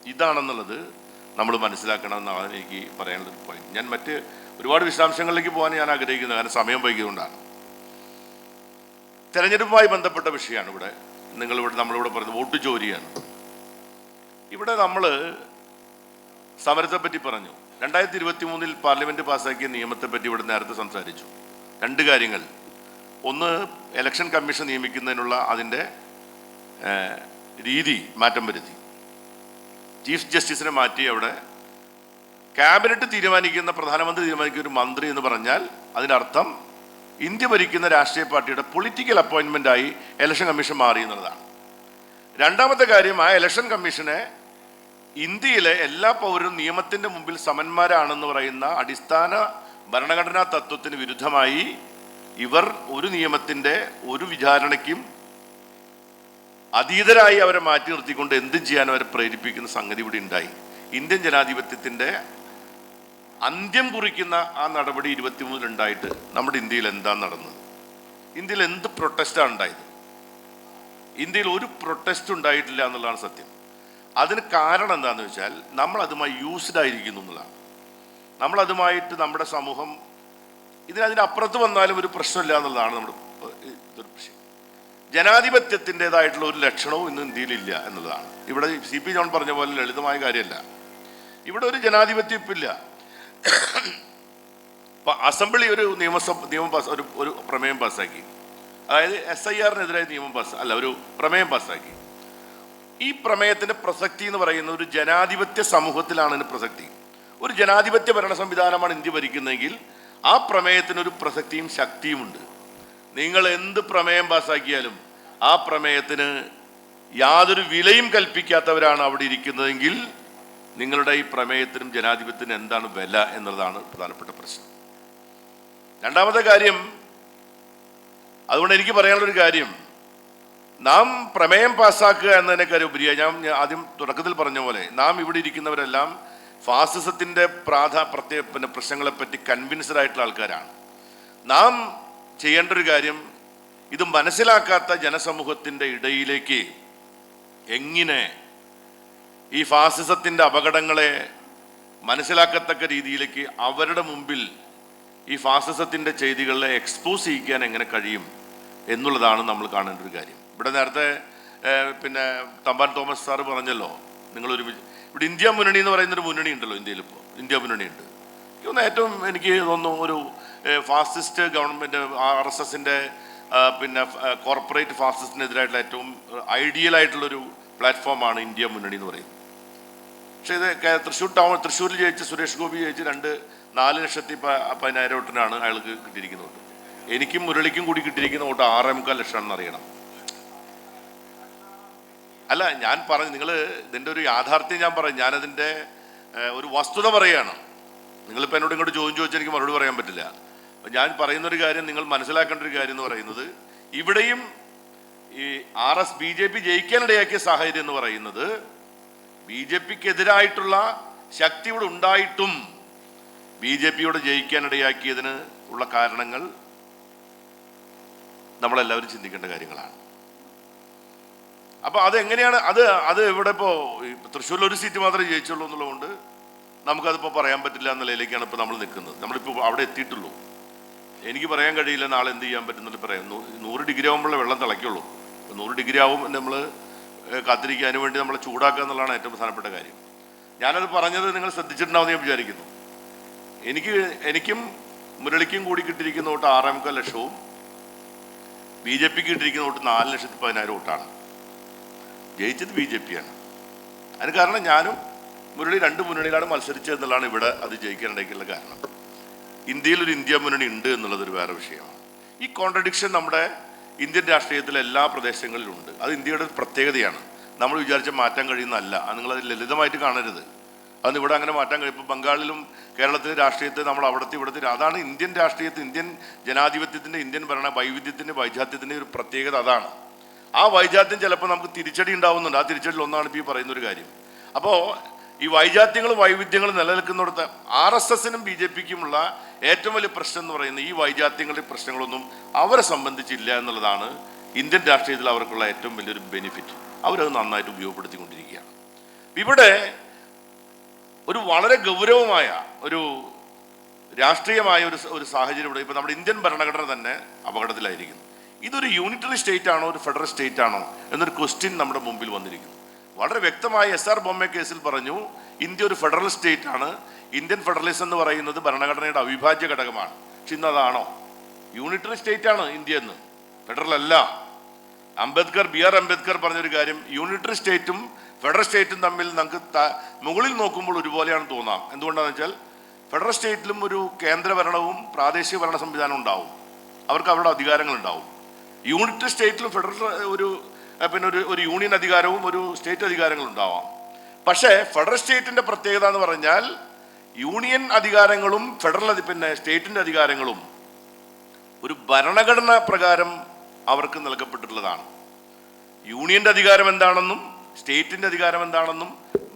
ഇതാണെന്നുള്ളത് നമ്മൾ മനസ്സിലാക്കണം എന്നാണ് എനിക്ക് പറയാനുള്ള പോയിന്റ് ഞാൻ മറ്റ് ഒരുപാട് വിശദാംശങ്ങളിലേക്ക് പോകാൻ ഞാൻ ആഗ്രഹിക്കുന്നത് കാരണം സമയം വൈകിയതുകൊണ്ടാണ്. തെരഞ്ഞെടുപ്പുമായി ബന്ധപ്പെട്ട വിഷയമാണ് ഇവിടെ. നിങ്ങളിവിടെ നമ്മളിവിടെ പറയുന്നത് വോട്ട് ചോരിയാണ്. ഇവിടെ നമ്മൾ സമരത്തെ പറ്റി പറഞ്ഞു. രണ്ടായിരത്തി ഇരുപത്തി മൂന്നിൽ പാർലമെന്റ് പാസ്സാക്കിയ നിയമത്തെപ്പറ്റി ഇവിടെ നേരത്തെ സംസാരിച്ചു. രണ്ട് കാര്യങ്ങൾ. ഒന്ന് ഇലക്ഷൻ കമ്മീഷൻ നിയമിക്കുന്നതിനുള്ള അതിന്റെ രീതി മാറ്റം വരുത്തി. ചീഫ് ജസ്റ്റിസിനെ മാറ്റി അവിടെ ക്യാബിനറ്റ് തീരുമാനിക്കുന്ന പ്രധാനമന്ത്രി തീരുമാനിക്കുന്ന ഒരു മന്ത്രി എന്ന് പറഞ്ഞാൽ അതിനർത്ഥം ഇന്ത്യ ഭരിക്കുന്ന രാഷ്ട്രീയ പാർട്ടിയുടെ പൊളിറ്റിക്കൽ അപ്പോയിൻമെന്റ് ആയി ഇലക്ഷൻ കമ്മീഷൻ മാറി എന്നുള്ളതാണ്. രണ്ടാമത്തെ കാര്യം ആ ഇലക്ഷൻ കമ്മീഷനെ ഇന്ത്യയിലെ എല്ലാ പൗരരും നിയമത്തിന്റെ മുമ്പിൽ സമന്മാരാണെന്ന് പറയുന്ന അടിസ്ഥാന ഭരണഘടനാ തത്വത്തിന് വിരുദ്ധമായി ഇവർ ഒരു നിയമത്തിന്റെ ഒരു വിചാരണയ്ക്കും അതീതരായി അവരെ മാറ്റി നിർത്തിക്കൊണ്ട് എന്തും ചെയ്യാൻ അവരെ പ്രേരിപ്പിക്കുന്ന സംഗതി ഇവിടെ ഉണ്ടായി. ഇന്ത്യൻ ജനാധിപത്യത്തിന്റെ അന്ത്യം കുറിക്കുന്ന ആ നടപടി ഇരുപത്തിമൂന്നിൽ ഉണ്ടായിട്ട് നമ്മുടെ ഇന്ത്യയിൽ എന്താ നടന്നത്? ഇന്ത്യയിൽ എന്ത് പ്രൊട്ടസ്റ്റാണ് ഉണ്ടായത്? ഇന്ത്യയിൽ ഒരു പ്രൊട്ടസ്റ്റ് ഉണ്ടായിട്ടില്ല എന്നുള്ളതാണ് സത്യം. അതിന് കാരണം എന്താണെന്ന് വെച്ചാൽ നമ്മൾ അതുമായി യൂസ്ഡ് ആയിരിക്കുന്നു എന്നുള്ളതാണ്. നമ്മളതുമായിട്ട് നമ്മുടെ സമൂഹം ഇതിന് അപ്പുറത്ത് വന്നാലും ഒരു പ്രശ്നമില്ല എന്നുള്ളതാണ് നമ്മുടെ ഇതൊരു വിഷയം ജനാധിപത്യത്തിന്റെതായിട്ടുള്ള ഒരു ലക്ഷണവും ഇന്ന് ഇന്ത്യയിലില്ല എന്നുള്ളതാണ്. ഇവിടെ സി പി ജോൺ പറഞ്ഞ പോലെ ലളിതമായ കാര്യമല്ല. ഇവിടെ ഒരു ജനാധിപത്യം ഇപ്പില്ല ഇപ്പൊ അസംബ്ലി ഒരു നിയമസഭ നിയമം പാസ് ഒരു ഒരു പ്രമേയം പാസ്സാക്കി. അതായത് എസ് ഐ ആറിനെതിരായ നിയമം പാസ് അല്ല ഒരു പ്രമേയം പാസ്സാക്കി. ഈ പ്രമേയത്തിന്റെ പ്രസക്തി എന്ന് പറയുന്നത് ഒരു ജനാധിപത്യ സമൂഹത്തിലാണ് ഇതിന് പ്രസക്തി. ഒരു ജനാധിപത്യ ഭരണ സംവിധാനമാണ് ഇന്ത്യ ഭരിക്കുന്നതെങ്കിൽ ആ പ്രമേയത്തിന് ഒരു പ്രസക്തിയും ശക്തിയുമുണ്ട്. നിങ്ങൾ എന്ത് പ്രമേയം പാസ്സാക്കിയാലും ആ പ്രമേയത്തിന് യാതൊരു വിലയും കൽപ്പിക്കാത്തവരാണ് അവിടെ ഇരിക്കുന്നതെങ്കിൽ നിങ്ങളുടെ ഈ പ്രമേയത്തിനും ജനാധിപത്യത്തിനും എന്താണ് വില എന്നുള്ളതാണ് പ്രധാനപ്പെട്ട പ്രശ്നം. രണ്ടാമത്തെ കാര്യം അതുകൊണ്ട് എനിക്ക് പറയാനുള്ളൊരു കാര്യം നാം പ്രമേയം പാസ്സാക്കുക എന്നതിനേക്കാൾ ഉപരിയായി ഞാൻ ആദ്യം തുടക്കത്തിൽ പറഞ്ഞ പോലെ നാം ഇവിടെ ഇരിക്കുന്നവരെല്ലാം ഫാസിസത്തിന്റെ പ്രാധാ പ്രത്യേക പിന്നെ പ്രശ്നങ്ങളെപ്പറ്റി കൺവിൻസ്ഡ് ആയിട്ടുള്ള ആൾക്കാരാണ്. നാം ചെയ്യേണ്ട ഒരു കാര്യം ഇത് മനസ്സിലാക്കാത്ത ജനസമൂഹത്തിന്റെ ഇടയിലേക്ക് എങ്ങനെ ഈ ഫാസിസത്തിന്റെ അപകടങ്ങളെ മനസ്സിലാക്കത്തക്ക രീതിയിലേക്ക് അവരുടെ മുമ്പിൽ ഈ ഫാസിസത്തിന്റെ ചെയ്തികളെ എക്സ്പോസ് ചെയ്യിക്കാൻ എങ്ങനെ കഴിയും എന്നുള്ളതാണ് നമ്മൾ കാണേണ്ട ഒരു കാര്യം. ഇവിടെ നേരത്തെ പിന്നെ തമ്പാൻ തോമസ് സാറ് പറഞ്ഞല്ലോ നിങ്ങളൊരു ഇവിടെ ഇന്ത്യ മുന്നണി എന്ന് പറയുന്നൊരു മുന്നണി ഉണ്ടല്ലോ ഇന്ത്യയിൽ ഇപ്പോൾ ഇന്ത്യ മുന്നണി ഉണ്ട് തോന്നുന്നു ഏറ്റവും എനിക്ക് തോന്നുന്നു ഒരു ഫാസിസ്റ്റ് ഗവൺമെന്റ് ആർ എസ് എസിന്റെ പിന്നെ കോർപ്പറേറ്റ് ഫാസിസ്റ്റിനെതിരായിട്ടുള്ള ഏറ്റവും ഐഡിയൽ ആയിട്ടുള്ളൊരു പ്ലാറ്റ്ഫോമാണ് ഇന്ത്യ മുന്നണി എന്ന് പറയുന്നത്. പക്ഷേ ഇത് തൃശ്ശൂർ ടൗൺ തൃശ്ശൂരിൽ ജയിച്ച് സുരേഷ് ഗോപി ജയിച്ച് രണ്ട് നാല് ലക്ഷത്തി പതിനായിരം വോട്ടിനാണ് അയാൾക്ക് കിട്ടിയിരിക്കുന്നത് വോട്ട്. എനിക്കും മുരളിക്കും കൂടി കിട്ടിയിരിക്കുന്ന വോട്ട് ആറേ മുക്കാൽ ലക്ഷമാണെന്ന് അറിയണം. അല്ല ഞാൻ പറഞ്ഞു നിങ്ങൾ ഇതിന്റെ ഒരു യാഥാർത്ഥ്യം ഞാൻ പറയും. ഞാനതിന്റെ ഒരു വസ്തുത പറയുകയാണ്. നിങ്ങളിപ്പോൾ എന്നോട് ഇങ്ങോട്ട് ചോദ്യം ചോദിച്ചാൽ എനിക്ക് മറുപടി പറയാൻ പറ്റില്ല. അപ്പം ഞാൻ പറയുന്നൊരു കാര്യം നിങ്ങൾ മനസ്സിലാക്കേണ്ട ഒരു കാര്യം എന്ന് പറയുന്നത് ഇവിടെയും ഈ R S B J P ജയിക്കാനിടയാക്കിയ സാഹചര്യം എന്ന് പറയുന്നത് ബി ജെ പിക്ക് എതിരായിട്ടുള്ള ശക്തി ഇവിടെ ഉണ്ടായിട്ടും ബി ജെ പിയോട് ജയിക്കാനിടയാക്കിയതിന് ഉള്ള കാരണങ്ങൾ നമ്മളെല്ലാവരും ചിന്തിക്കേണ്ട കാര്യങ്ങളാണ്. അപ്പൊ അതെങ്ങനെയാണ്? അത് അത് ഇവിടെ ഇപ്പോൾ തൃശ്ശൂരിൽ ഒരു സീറ്റ് മാത്രമേ ജയിച്ചുള്ളൂ എന്നുള്ളതുകൊണ്ട് നമുക്കതിപ്പോൾ പറയാൻ പറ്റില്ല എന്ന നിലയിലേക്കാണ് ഇപ്പോൾ നമ്മൾ നിൽക്കുന്നത്. നമ്മളിപ്പോൾ അവിടെ എത്തിയിട്ടുള്ളൂ. എനിക്ക് പറയാൻ കഴിയില്ല നാളെ എന്ത് ചെയ്യാൻ പറ്റുന്നില്ല പറയാം. നൂറ് ഡിഗ്രി ആകുമ്പോഴേ വെള്ളം തിളയ്ക്കുള്ളൂ. അപ്പോൾ നൂറ് ഡിഗ്രി ആവും നമ്മൾ കാത്തിരിക്കുക അതിനു വേണ്ടി നമ്മളെ ചൂടാക്കുക എന്നുള്ളതാണ് ഏറ്റവും പ്രധാനപ്പെട്ട കാര്യം. ഞാനത് പറഞ്ഞത് നിങ്ങൾ ശ്രദ്ധിച്ചിട്ടുണ്ടാവും ഞാൻ വിചാരിക്കുന്നു. എനിക്ക് എനിക്കും മുരളിക്കും കൂടി കിട്ടിയിരിക്കുന്ന വോട്ട് ആറേ മുക്കാൽ ലക്ഷവും ബി ജെ പിക്ക് കിട്ടിയിരിക്കുന്ന വോട്ട് നാല് ലക്ഷത്തി പതിനായിരം വോട്ടാണ്. ജയിച്ചത് ബി ജെ പിയാണ് അതിന് കാരണം ഞാനും മുരളി രണ്ട് മുന്നണികളാണ് മത്സരിച്ചത് എന്നുള്ളതാണ് ഇവിടെ അത് ജയിക്കാനിടയ്ക്കുള്ള കാരണം. ഇന്ത്യയിൽ ഒരു ഇന്ത്യ മുന്നണി ഉണ്ട് എന്നുള്ളതൊരു വേറെ വിഷയമാണ്. ഈ കോൺട്രഡിക്ഷൻ നമ്മുടെ ഇന്ത്യൻ രാഷ്ട്രീയത്തിലെ എല്ലാ പ്രദേശങ്ങളിലും ഉണ്ട്. അത് ഇന്ത്യയുടെ ഒരു പ്രത്യേകതയാണ്. നമ്മൾ വിചാരിച്ച മാറ്റാൻ കഴിയുന്നതല്ല. അത് നിങ്ങളത് ലളിതമായിട്ട് കാണരുത്. അത് ഇവിടെ അങ്ങനെ മാറ്റാൻ കഴിയും. ഇപ്പോൾ ബംഗാളിലും കേരളത്തിലെ രാഷ്ട്രീയത്തെ നമ്മൾ അവിടുത്തെ ഇവിടുത്തെ അതാണ് ഇന്ത്യൻ രാഷ്ട്രീയത്തെ ഇന്ത്യൻ ജനാധിപത്യത്തിന്റെ ഇന്ത്യൻ ഭരണ വൈവിധ്യത്തിന്റെ വൈജാത്യത്തിന്റെ ഒരു പ്രത്യേകത അതാണ്. ആ വൈജാത്യം ചിലപ്പോൾ നമുക്ക് തിരിച്ചടി ഉണ്ടാവുന്നുണ്ട്. ആ തിരിച്ചടിയിൽ ഒന്നാണ് ഇപ്പോൾ ഈ പറയുന്ന ഒരു കാര്യം. അപ്പോൾ ഈ വൈജാത്യങ്ങളും വൈവിധ്യങ്ങളും നിലനിൽക്കുന്നിടത്ത് ആർ എസ് എസിനും ബി ജെ പിക്കുമുള്ള ഏറ്റവും വലിയ പ്രശ്നം എന്ന് പറയുന്നത് ഈ വൈജാത്യങ്ങളുടെ പ്രശ്നങ്ങളൊന്നും അവരെ സംബന്ധിച്ചില്ല എന്നുള്ളതാണ് ഇന്ത്യൻ രാഷ്ട്രീയത്തിൽ അവർക്കുള്ള ഏറ്റവും വലിയൊരു ബെനിഫിറ്റ്. അവരത് നന്നായിട്ട് ഉപയോഗപ്പെടുത്തിക്കൊണ്ടിരിക്കുകയാണ്. ഇവിടെ ഒരു വളരെ ഗൗരവമായ ഒരു രാഷ്ട്രീയമായ ഒരു ഒരു സാഹചര്യം ഇവിടെ. ഇപ്പോൾ നമ്മുടെ ഇന്ത്യൻ ഭരണഘടന തന്നെ അപകടത്തിലായിരിക്കുന്നു. ഇതൊരു യൂണിറ്ററി സ്റ്റേറ്റ് ആണോ ഒരു ഫെഡറൽ സ്റ്റേറ്റ് ആണോ എന്നൊരു ക്വസ്റ്റ്യൻ നമ്മുടെ മുമ്പിൽ വന്നിരിക്കുന്നു. വളരെ വ്യക്തമായി എസ് ആർ ബൊമ്മ കേസിൽ പറഞ്ഞു ഇന്ത്യ ഒരു ഫെഡറൽ സ്റ്റേറ്റ് ആണ്. ഇന്ത്യൻ ഫെഡറലിസം എന്ന് പറയുന്നത് ഭരണഘടനയുടെ അവിഭാജ്യ ഘടകമാണ്. പക്ഷെ ഇന്ന് അതാണോ? യൂണിറ്ററി സ്റ്റേറ്റ് ആണ് ഇന്ത്യ എന്ന് ഫെഡറൽ അല്ല. അംബേദ്കർ ബി ആർ അംബേദ്കർ പറഞ്ഞൊരു കാര്യം യൂണിറ്ററി സ്റ്റേറ്റും ഫെഡറൽ സ്റ്റേറ്റും തമ്മിൽ നമുക്ക് മുകളിൽ നോക്കുമ്പോൾ ഒരുപോലെയാണ് തോന്നാം. എന്തുകൊണ്ടാണെന്ന് വെച്ചാൽ ഫെഡറൽ സ്റ്റേറ്റിലും ഒരു കേന്ദ്രഭരണവും പ്രാദേശിക ഭരണ സംവിധാനവും ഉണ്ടാവും. അവർക്ക് അവരുടെ അധികാരങ്ങൾ ഉണ്ടാവും സ്റ്റേറ്റിൽ ഫെഡറൽ ഒരു പിന്നെ ഒരു ഒരു യൂണിയൻ അധികാരവും ഒരു സ്റ്റേറ്റ് അധികാരങ്ങളും ഉണ്ടാവാം. പക്ഷേ ഫെഡറൽ സ്റ്റേറ്റിന്റെ പ്രത്യേകത എന്ന് പറഞ്ഞാൽ യൂണിയൻ അധികാരങ്ങളും ഫെഡറൽ പിന്നെ സ്റ്റേറ്റിന്റെ അധികാരങ്ങളും ഒരു ഭരണഘടന പ്രകാരം അവർക്ക് നൽകപ്പെട്ടിട്ടുള്ളതാണ്. യൂണിയന്റെ അധികാരം എന്താണെന്നും സ്റ്റേറ്റിന്റെ അധികാരം എന്താണെന്നും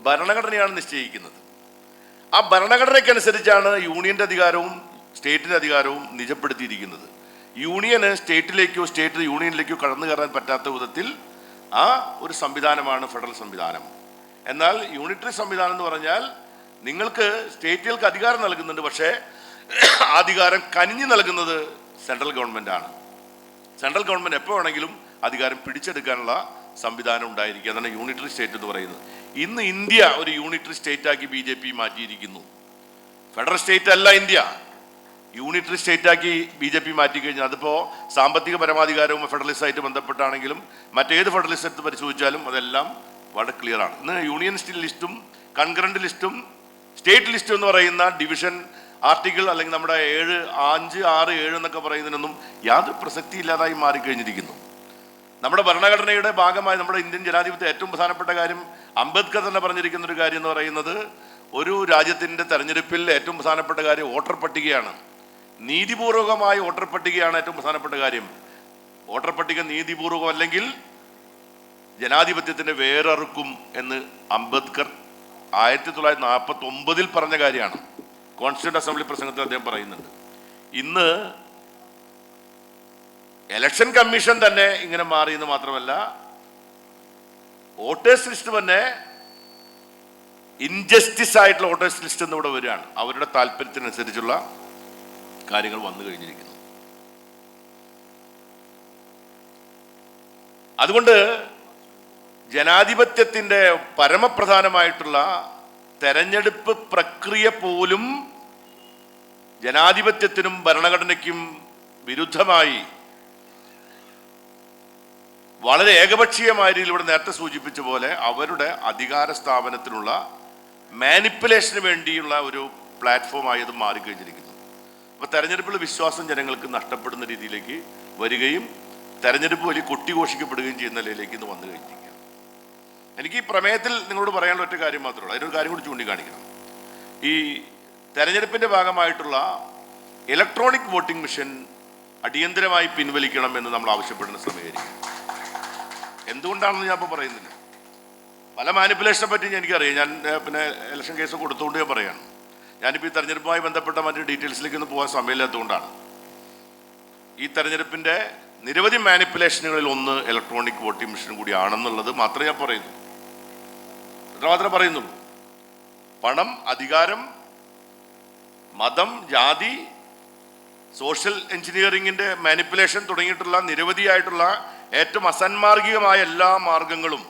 ഭരണഘടനയാണ് നിശ്ചയിക്കുന്നത്. ആ ഭരണഘടനയ്ക്കനുസരിച്ചാണ് യൂണിയന്റെ അധികാരവും സ്റ്റേറ്റിന്റെ അധികാരവും നിജപ്പെടുത്തിയിരിക്കുന്നത്. യൂണിയന് സ്റ്റേറ്റിലേക്കോ സ്റ്റേറ്റ് യൂണിയനിലേക്കോ കടന്നു കയറാൻ പറ്റാത്ത വിധത്തിൽ ആ ഒരു സംവിധാനമാണ് ഫെഡറൽ സംവിധാനം. എന്നാൽ യൂണിറ്ററി സംവിധാനം എന്ന് പറഞ്ഞാൽ നിങ്ങൾക്ക് സ്റ്റേറ്റുകൾക്ക് അധികാരം നൽകുന്നുണ്ട് പക്ഷേ അധികാരം കനിഞ്ഞു നൽകുന്നത് സെൻട്രൽ ഗവൺമെന്റ് ആണ്. സെൻട്രൽ ഗവൺമെന്റ് എപ്പോൾ വേണമെങ്കിലും അധികാരം പിടിച്ചെടുക്കാനുള്ള സംവിധാനം ഉണ്ടായിരിക്കുക അതാണ് യൂണിറ്ററി സ്റ്റേറ്റ് എന്ന് പറയുന്നത്. ഇന്ന് ഇന്ത്യ ഒരു യൂണിറ്ററി സ്റ്റേറ്റാക്കി ബി ജെ പി മാറ്റിയിരിക്കുന്നു. ഫെഡറൽ സ്റ്റേറ്റ് അല്ല ഇന്ത്യ. യൂണിറ്ററി സ്റ്റേറ്റ് ആക്കി ബി ജെ പി മാറ്റിക്കഴിഞ്ഞാൽ അതിപ്പോൾ സാമ്പത്തിക പരമാധികാരവും ഫെഡറലിസമായിട്ട് ബന്ധപ്പെട്ടാണെങ്കിലും മറ്റേത് ഫെഡറലിസ്റ്റ് എടുത്ത് പരിശോധിച്ചാലും അതെല്ലാം വളരെ ക്ലിയർ ആണ്. ഇന്ന് യൂണിയൻ ലിസ്റ്റും കൺകറന്റ് ലിസ്റ്റും സ്റ്റേറ്റ് ലിസ്റ്റും എന്ന് പറയുന്ന ഡിവിഷൻ ആർട്ടിക്കിൾ അല്ലെങ്കിൽ നമ്മുടെ ഏഴ് അഞ്ച് ആറ് ഏഴ് എന്നൊക്കെ പറയുന്നതിനൊന്നും യാതൊരു പ്രസക്തി ഇല്ലാതായി മാറിക്കഴിഞ്ഞിരിക്കുന്നു. നമ്മുടെ ഭരണഘടനയുടെ ഭാഗമായി നമ്മുടെ ഇന്ത്യൻ ജനാധിപത്യ ഏറ്റവും പ്രധാനപ്പെട്ട കാര്യം അംബേദ്കർ തന്നെ പറഞ്ഞിരിക്കുന്ന ഒരു കാര്യം എന്ന് പറയുന്നത് ഒരു രാജ്യത്തിന്റെ തെരഞ്ഞെടുപ്പിൽ ഏറ്റവും പ്രധാനപ്പെട്ട കാര്യം വോട്ടർ പട്ടികയാണ്. നീതിപൂർവകമായ വോട്ടർ പട്ടികയാണ് ഏറ്റവും പ്രധാനപ്പെട്ട കാര്യം. വോട്ടർ പട്ടിക നീതിപൂർവകം അല്ലെങ്കിൽ ജനാധിപത്യത്തിന്റെ വേററുക്കും എന്ന് അംബേദ്കർ ആയിരത്തി തൊള്ളായിരത്തി നാൽപ്പത്തി ഒമ്പതിൽ പറഞ്ഞ കാര്യമാണ്. കോൺസ്റ്റിറ്റ്യൂട്ട് അസംബ്ലി പ്രസംഗത്തിൽ അദ്ദേഹം പറയുന്നുണ്ട്. ഇന്ന് എലക്ഷൻ കമ്മീഷൻ തന്നെ ഇങ്ങനെ മാറിയെന്ന് മാത്രമല്ല വോട്ടേഴ്സ് ലിസ്റ്റ് തന്നെ ഇൻജസ്റ്റിസ് ആയിട്ടുള്ള വോട്ടേഴ്സ് ലിസ്റ്റ് എന്ന് ഇവിടെ വരികയാണ്. അവരുടെ താല്പര്യത്തിനനുസരിച്ചുള്ള കാര്യങ്ങൾ വന്നു കഴിഞ്ഞിരിക്കുന്നു. അതുകൊണ്ട് ജനാധിപത്യത്തിന്റെ പരമപ്രധാനമായിട്ടുള്ള തെരഞ്ഞെടുപ്പ് പ്രക്രിയ പോലും ജനാധിപത്യത്തിനും ഭരണഘടനയ്ക്കും വിരുദ്ധമായി വളരെ ഏകപക്ഷീയമായ രീതിയിൽ ഇവിടെ നേരത്തെ സൂചിപ്പിച്ച പോലെ അവരുടെ അധികാര സ്ഥാപനത്തിനുള്ള മാനിപ്പുലേഷന് വേണ്ടിയുള്ള ഒരു പ്ലാറ്റ്ഫോമായി അത് മാറിക്കഴിഞ്ഞിരിക്കുന്നു. അപ്പോൾ തെരഞ്ഞെടുപ്പിൽ വിശ്വാസം ജനങ്ങൾക്ക് നഷ്ടപ്പെടുന്ന രീതിയിലേക്ക് വരികയും തെരഞ്ഞെടുപ്പ് വലിയ കൊട്ടിഘോഷിക്കപ്പെടുകയും ചെയ്യുന്ന നിലയിലേക്ക് ഇന്ന് വന്നു കഴിഞ്ഞിരിക്കുകയാണ്. എനിക്ക് ഈ പ്രമേയത്തിൽ നിങ്ങളോട് പറയാനുള്ള ഒറ്റ കാര്യം മാത്രമേ ഉള്ളൂ. അതിനൊരു കാര്യം കൂടി ചൂണ്ടിക്കാണിക്കണം. ഈ തെരഞ്ഞെടുപ്പിന്റെ ഭാഗമായിട്ടുള്ള ഇലക്ട്രോണിക് വോട്ടിംഗ് മെഷീൻ അടിയന്തരമായി പിൻവലിക്കണം എന്ന് നമ്മൾ ആവശ്യപ്പെടുന്ന സമയമായിരിക്കും. എന്തുകൊണ്ടാണെന്ന് ഞാൻ ഇപ്പോൾ പറയുന്നില്ല. പല മാനിപ്പുലേഷനെ പറ്റി എനിക്കറിയാം. ഞാൻ പിന്നെ ഇലക്ഷൻ കേസ് കൊടുത്തുകൊണ്ട് ഞാൻ പറയാണ്. ഞാനിപ്പോൾ ഈ തെരഞ്ഞെടുപ്പുമായി ബന്ധപ്പെട്ട മറ്റ് ഡീറ്റെയിൽസിലേക്ക് ഒന്ന് പോകാൻ സമയമില്ലാത്തതുകൊണ്ടാണ്. ഈ തെരഞ്ഞെടുപ്പിന്റെ നിരവധി മാനിപ്പുലേഷനുകളിൽ ഒന്ന് ഇലക്ട്രോണിക് വോട്ടിംഗ് മെഷീൻ കൂടിയാണെന്നുള്ളത് മാത്രമേ ഞാൻ പറയുന്നു. അത്ര മാത്രമേ പറയുന്നുള്ളൂ. പണം അധികാരം മതം ജാതി സോഷ്യൽ എഞ്ചിനീയറിംഗിന്റെ മാനിപ്പുലേഷൻ തുടങ്ങിയിട്ടുള്ള നിരവധിയായിട്ടുള്ള ഏറ്റവും അസന്മാർഗികമായ എല്ലാ മാർഗങ്ങളും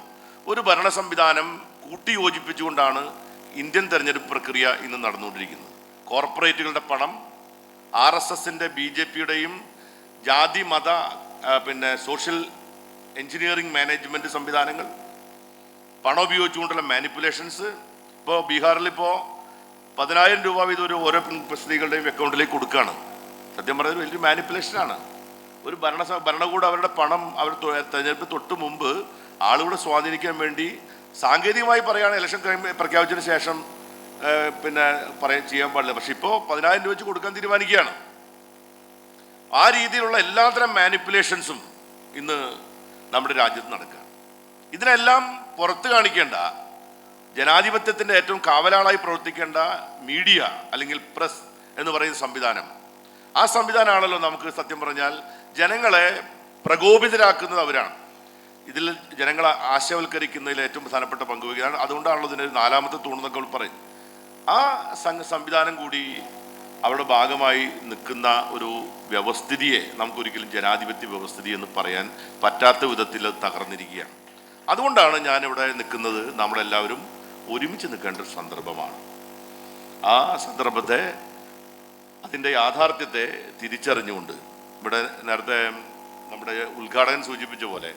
ഒരു ഭരണ സംവിധാനം കൂട്ടിയോജിപ്പിച്ചുകൊണ്ടാണ് ഇന്ത്യൻ തെരഞ്ഞെടുപ്പ് പ്രക്രിയ ഇന്ന് നടന്നുകൊണ്ടിരിക്കുന്നത് കോർപ്പറേറ്റുകളുടെ പണം ആർ എസ് എസിന്റെ ബി ജെ പിയുടെയും ജാതി മത പിന്നെ സോഷ്യൽ എഞ്ചിനീയറിംഗ് മാനേജ്മെന്റ് സംവിധാനങ്ങൾ പണം ഉപയോഗിച്ചുകൊണ്ടുള്ള മാനിപ്പുലേഷൻസ്. ഇപ്പോൾ ബീഹാറിൽ ഇപ്പോൾ പതിനായിരം രൂപ വീതം ഒരു ഓരോ സ്ത്രീകളുടെയും അക്കൗണ്ടിലേക്ക് കൊടുക്കുകയാണ് സത്യം പറഞ്ഞത് വലിയൊരു മാനിപ്പുലേഷനാണ്. ഒരു ഭരണ ഭരണകൂടം അവരുടെ പണം അവർ തെരഞ്ഞെടുപ്പ് തൊട്ട് മുമ്പ് ആളുകളെ സ്വാധീനിക്കാൻ വേണ്ടി സാങ്കേതികമായി പറയുകയാണെങ്കിൽ ഇലക്ഷൻ പ്രഖ്യാപിച്ചതിന് ശേഷം പിന്നെ പറയാൻ ചെയ്യാൻ പാടില്ല. പക്ഷെ ഇപ്പോൾ പതിനായിരം രൂപ വെച്ച് കൊടുക്കാൻ തീരുമാനിക്കുകയാണ്. ആ രീതിയിലുള്ള എല്ലാത്തരം മാനിപ്പുലേഷൻസും ഇന്ന് നമ്മുടെ രാജ്യത്ത് നടക്കുക ഇതിനെല്ലാം പുറത്ത് കാണിക്കേണ്ട ജനാധിപത്യത്തിന്റെ ഏറ്റവും കാവലാളായി പ്രവർത്തിക്കേണ്ട മീഡിയ അല്ലെങ്കിൽ പ്രസ് എന്ന് പറയുന്ന സംവിധാനം. ആ സംവിധാനമാണല്ലോ നമുക്ക് സത്യം പറഞ്ഞാൽ ജനങ്ങളെ പ്രകോപിതരാക്കുന്നത് അവരാണ്. ഇതിൽ ജനങ്ങളെ ആശയവൽക്കരിക്കുന്നതിൽ ഏറ്റവും പ്രധാനപ്പെട്ട പങ്ക് വഹിക്കുന്നതാണ്. അതുകൊണ്ടാണല്ലോ ഇതിനൊരു നാലാമത്തെ തൂണെന്നൊക്കെ അവൾ പറയും. ആ സംഘ സംവിധാനം കൂടി അവരുടെ ഭാഗമായി നിൽക്കുന്ന ഒരു വ്യവസ്ഥിതിയെ നമുക്കൊരിക്കലും ജനാധിപത്യ വ്യവസ്ഥിതി എന്ന് പറയാൻ പറ്റാത്ത വിധത്തിൽ അത് തകർന്നിരിക്കുകയാണ്. അതുകൊണ്ടാണ് ഞാനിവിടെ നിൽക്കുന്നത് നമ്മളെല്ലാവരും ഒരുമിച്ച് നിൽക്കേണ്ട ഒരു സന്ദർഭമാണ്. ആ സന്ദർഭത്തെ അതിന്റെ യാഥാർത്ഥ്യത്തെ തിരിച്ചറിഞ്ഞുകൊണ്ട് ഇവിടെ നേരത്തെ നമ്മുടെ ഉദ്ഘാടകൻ സൂചിപ്പിച്ച പോലെ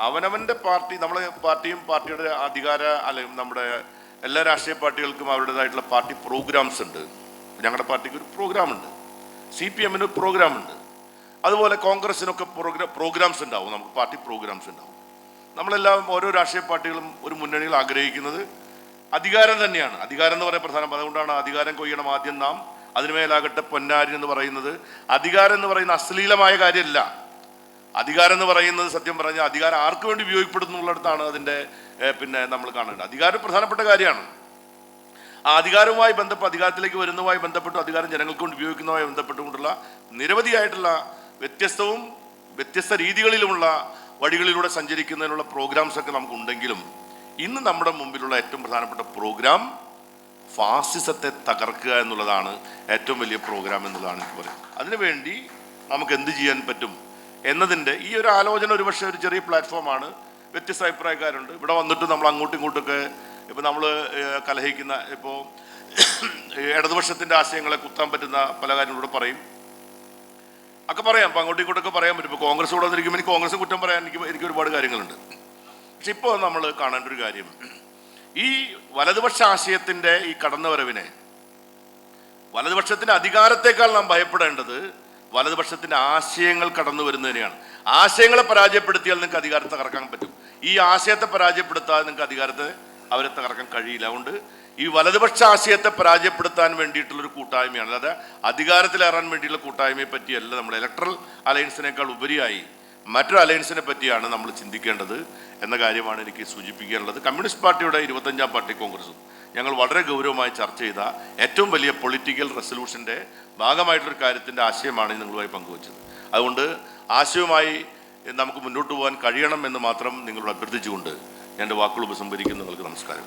അവനവന്റെ പാർട്ടി നമ്മളെ പാർട്ടിയും പാർട്ടിയുടെ അധികാര അല്ലെങ്കിൽ നമ്മുടെ എല്ലാ രാഷ്ട്രീയ പാർട്ടികൾക്കും അവരുടേതായിട്ടുള്ള പാർട്ടി പ്രോഗ്രാംസ് ഉണ്ട്. ഞങ്ങളുടെ പാർട്ടിക്ക് ഒരു പ്രോഗ്രാമുണ്ട് സി പി എമ്മിന് ഒരു പ്രോഗ്രാം ഉണ്ട്. അതുപോലെ കോൺഗ്രസിനൊക്കെ പ്രോഗ്രാം പ്രോഗ്രാംസ് ഉണ്ടാവും. നമുക്ക് പാർട്ടി പ്രോഗ്രാംസ് ഉണ്ടാവും. നമ്മളെല്ലാം ഓരോ രാഷ്ട്രീയ പാർട്ടികളും ഒരു മുന്നണികൾ ആഗ്രഹിക്കുന്നത് അധികാരം തന്നെയാണ്. അധികാരം എന്ന് പറയാൻ പ്രധാനം. അതുകൊണ്ടാണ് അധികാരം കൊയ്യണം ആദ്യം നാം. അതിനുമേലാകട്ടെ പൊന്നാരി എന്ന് പറയുന്നത്. അധികാരം എന്ന് പറയുന്ന അശ്ലീലമായ കാര്യമല്ല. അധികാരം എന്ന് പറയുന്നത് സത്യം പറഞ്ഞാൽ അധികാരം ആർക്ക് വേണ്ടി ഉപയോഗപ്പെടുന്നു ഉള്ളിടത്താണ് അതിന്റെ പിന്നെ നമ്മൾ കാണേണ്ടത്. അധികാരം പ്രധാനപ്പെട്ട കാര്യമാണ്. ആ അധികാരവുമായി ബന്ധപ്പെട്ട് അധികാരത്തിലേക്ക് വരുന്നതുമായി ബന്ധപ്പെട്ട് അധികാരം ജനങ്ങൾക്ക് കൊണ്ട് ഉപയോഗിക്കുന്നതുമായി ബന്ധപ്പെട്ടുകൊണ്ടുള്ള നിരവധിയായിട്ടുള്ള വ്യത്യസ്തവും വ്യത്യസ്ത രീതികളിലുമുള്ള വഴികളിലൂടെ സഞ്ചരിക്കുന്നതിനുള്ള പ്രോഗ്രാംസ് ഒക്കെ നമുക്കുണ്ടെങ്കിലും ഇന്ന് നമ്മുടെ മുമ്പിലുള്ള ഏറ്റവും പ്രധാനപ്പെട്ട പ്രോഗ്രാം ഫാസിസത്തെ തകർക്കുക എന്നുള്ളതാണ് ഏറ്റവും വലിയ പ്രോഗ്രാം എന്നുള്ളതാണ് എനിക്ക് പറയുന്നത്. അതിനുവേണ്ടി നമുക്ക് എന്ത് ചെയ്യാൻ പറ്റും? എന്നതിന്റെ ഈ ഒരു ആലോചന ഒരുപക്ഷെ ഒരു ചെറിയ പ്ലാറ്റ്ഫോമാണ്. വ്യത്യസ്ത അഭിപ്രായക്കാരുണ്ട്. ഇവിടെ വന്നിട്ട് നമ്മൾ അങ്ങോട്ടും ഇങ്ങോട്ടൊക്കെ ഇപ്പോൾ നമ്മൾ കലഹിക്കുന്ന ഇപ്പോൾ ഇടതുപക്ഷത്തിന്റെ ആശയങ്ങളെ കുത്താൻ പറ്റുന്ന പല കാര്യങ്ങളോട് പറയും. ഒക്കെ പറയാം. അപ്പോൾ അങ്ങോട്ടും ഇങ്ങോട്ടൊക്കെ പറയാൻ പറ്റും. ഇപ്പോൾ കോൺഗ്രസ് കൂടെ വന്നിരിക്കുമ്പോൾ എനിക്ക് കോൺഗ്രസ് കുറ്റം പറയാൻ എനിക്ക് എനിക്ക് ഒരുപാട് കാര്യങ്ങളുണ്ട്. പക്ഷെ ഇപ്പോൾ നമ്മൾ കാണേണ്ട ഒരു കാര്യം. ഈ വലതുപക്ഷ ആശയത്തിന്റെ ഈ കടന്നുവരവിനെ വലതുപക്ഷത്തിന്റെ അധികാരത്തെക്കാൾ നാം ഭയപ്പെടേണ്ടത് വലതുപക്ഷത്തിന്റെ ആശയങ്ങൾ കടന്നു വരുന്നതിനെയാണ്. ആശയങ്ങളെ പരാജയപ്പെടുത്തിയാൽ നിങ്ങൾക്ക് അധികാരത്തെ തകർക്കാൻ പറ്റും. ഈ ആശയത്തെ പരാജയപ്പെടുത്താതെ നിങ്ങൾക്ക് അധികാരത്തെ അവരെ തകർക്കാൻ കഴിയില്ല. അതുകൊണ്ട് ഈ വലതുപക്ഷ ആശയത്തെ പരാജയപ്പെടുത്താൻ വേണ്ടിയിട്ടുള്ളൊരു കൂട്ടായ്മയാണ്. അല്ലാതെ അധികാരത്തിലേറാൻ വേണ്ടിയുള്ള കൂട്ടായ്മയെ പറ്റിയല്ല നമ്മൾ ഇലക്ട്രൽ അലയൻസിനേക്കാൾ ഉപരിയായി മറ്റൊരു അലയൻസിനെ പറ്റിയാണ് നമ്മൾ ചിന്തിക്കേണ്ടത് എന്ന കാര്യമാണ് എനിക്ക് സൂചിപ്പിക്കാനുള്ളത്. കമ്മ്യൂണിസ്റ്റ് പാർട്ടിയുടെ ഇരുപത്തഞ്ചാം പാർട്ടി കോൺഗ്രസും ഞങ്ങൾ വളരെ ഗൗരവമായി ചർച്ച ചെയ്ത ഏറ്റവും വലിയ പൊളിറ്റിക്കൽ റെസൊല്യൂഷന്റെ ഭാഗമായിട്ടൊരു കാര്യത്തിന്റെ ആശയമാണ് നിങ്ങളുമായി പങ്കുവച്ചത്. അതുകൊണ്ട് ആശയവുമായി നമുക്ക് മുന്നോട്ട് പോകാൻ കഴിയണം എന്ന് മാത്രം നിങ്ങളോട് അഭ്യർത്ഥിച്ചുകൊണ്ട് എന്റെ വാക്കുകൾ ഉപസംഹരിക്കുന്നു. നിങ്ങൾക്ക് നമസ്കാരം.